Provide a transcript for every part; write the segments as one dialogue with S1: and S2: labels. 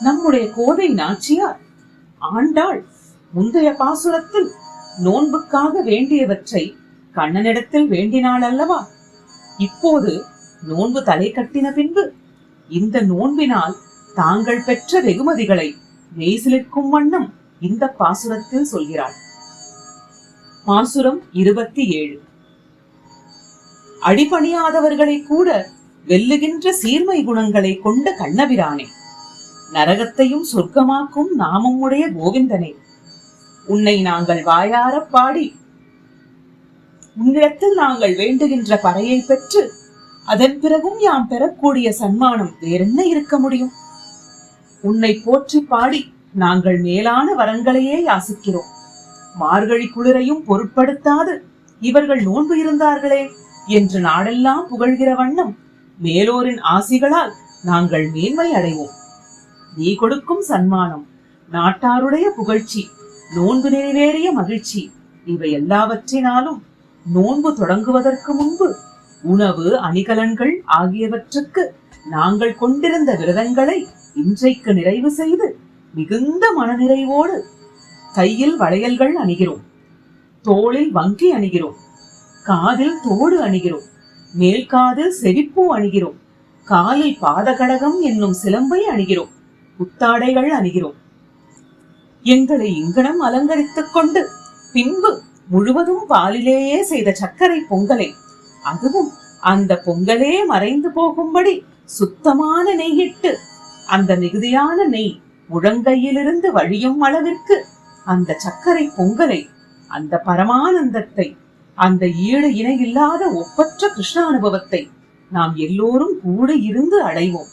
S1: நம்முடைய கோதை நாச்சியார். ஆண்டாள் முந்தைய பாசுரத்தில் நோன்புக்காக வேண்டியவற்றை கண்ணனிடத்தில் வேண்டினாள் அல்லவா இப்போது நோன்பு தலை கட்டின பின்பு இந்த நோன்பினால் தாங்கள் பெற்ற வெகுமதிகளை மெய்சிலிருக்கும் வண்ணம் இந்த பாசுரத்தில் சொல்கிறாள். பாசுரம் இருபத்தி ஏழு. அடிபணியாதவர்களை கூட வெல்லுகின்ற சீர்மை குணங்களை கொண்ட கண்ணபிரானே நரகத்தையும் சொர்க்கமாக்கும் நாமம் உடைய கோவிந்தனே. உன்னை நாங்கள் வாயாரப் பாடி உன்னிடத்தில் நாங்கள் வேண்டுகின்ற பறையை பெற்று அதன் பிறகும் யாம் பெறக்கூடிய சன்மானம் வேறென்ன இருக்க முடியும்? உன்னை போற்றி பாடி நாங்கள் மேலான வரங்களையே யாசிக்கிறோம். மார்கழி குளிரையும் பொருட்படுத்தாது இவர்கள் நோன்பு இருந்தார்களே என்று நாடெல்லாம் புகழ்கிற வண்ணம் மேலோரின் ஆசிகளால் நாங்கள் மேன்மை அடைவோம். நீ கொடுக்கும் சன்மானம் நாட்டாருடைய புகழ்ச்சி நோன்பு நிறைவேறிய மகிழ்ச்சி இவை எல்லாவற்றினாலும் நோன்பு தொடங்குவதற்கு முன்பு உணவு அணிகலன்கள் ஆகியவற்றுக்கு நாங்கள் கொண்டிருந்த விரதங்களை இன்றைக்கு நிறைவு செய்து மிகுந்த மனநிறைவோடு கையில் வளையல்கள் அணிகிறோம் தோளில் வங்கி அணிகிறோம் காதில் தோடு அணிகிறோம் மேல் காதில் செவிப்பூ அணிகிறோம் காலில் பாதகடகம் என்னும் சிலம்பை அணிகிறோம். புத்தாடைகள் அணிகிறோம். எங்களை இங்கனம் அலங்கரித்துக் கொண்டு பின்பு முழுவதும் பாலிலேயே செய்த சர்க்கரை பொங்கலை அதுவும் அந்த பொங்கலே மறைந்து போகும்படி சுத்தமான நெய்யிட்டு அந்த மிகுதியான நெய் முழங்கையிலிருந்து வழியும் அளவிற்கு அந்த சர்க்கரை பொங்கலை அந்த பரமானந்தத்தை அந்த ஈடு இணையில்லாத ஒப்பற்ற கிருஷ்ண அனுபவத்தை நாம் எல்லோரும் கூட இருந்து அடைவோம்.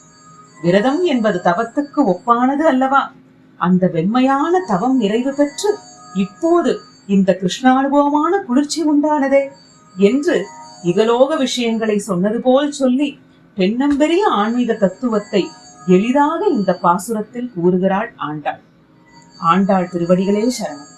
S1: விரதம் என்பது தவத்துக்கு ஒப்பானது அல்லவா? அந்த வெண்மையான தவம் நிறைவு பெற்று இப்போது இந்த கிருஷ்ணானுபவமான குளிர்ச்சி உண்டானதே என்று இகலோக விஷயங்களை சொன்னது போல் சொல்லி பெண்ணம்பெரிய ஆன்மீக தத்துவத்தை எளிதாக இந்த பாசுரத்தில் கூறுகிறாள் ஆண்டாள். ஆண்டாள் திருவடிகளே சரணம்.